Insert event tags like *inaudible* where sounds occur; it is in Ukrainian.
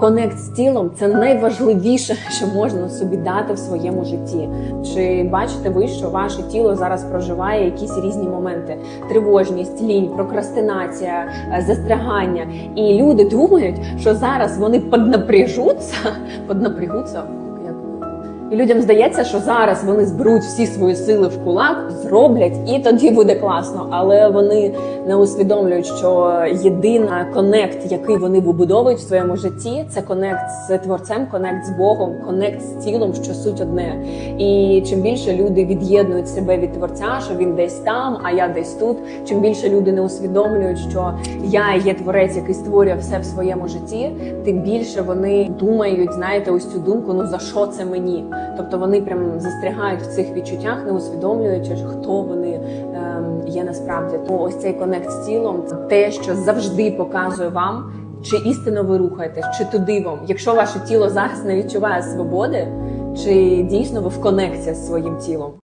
Конект з тілом це найважливіше, *laughs* що можна собі дати в своєму житті. Чи бачите ви, що ваше тіло зараз проживає якісь різні моменти: тривожність, лінь, прокрастинація, е, застрягання. І люди думають, що зараз вони поднапряжуться, *laughs* поднапрягуться. І людям здається, що зараз вони зберуть всі свої сили в кулак, зроблять, і тоді буде класно. Але вони не усвідомлюють, що єдина конект, який вони вибудовують в своєму житті, це конект з творцем, конект з Богом, конект з тілом, що суть одне. І чим більше люди від'єднують себе від творця, що він десь там, а я десь тут. Чим більше люди не усвідомлюють, що я є творець, який створює все в своєму житті, тим більше вони думають, знаєте, ось цю думку: ну за що це мені? Тобто вони прям застрягають в цих відчуттях, не усвідомлюючи, хто вони ем, є насправді. То ось цей конект з тілом це те, що завжди показує вам, чи істинно ви рухаєтесь, чи туди вам. Якщо ваше тіло зараз не відчуває свободи, чи дійсно ви в конекції з своїм тілом.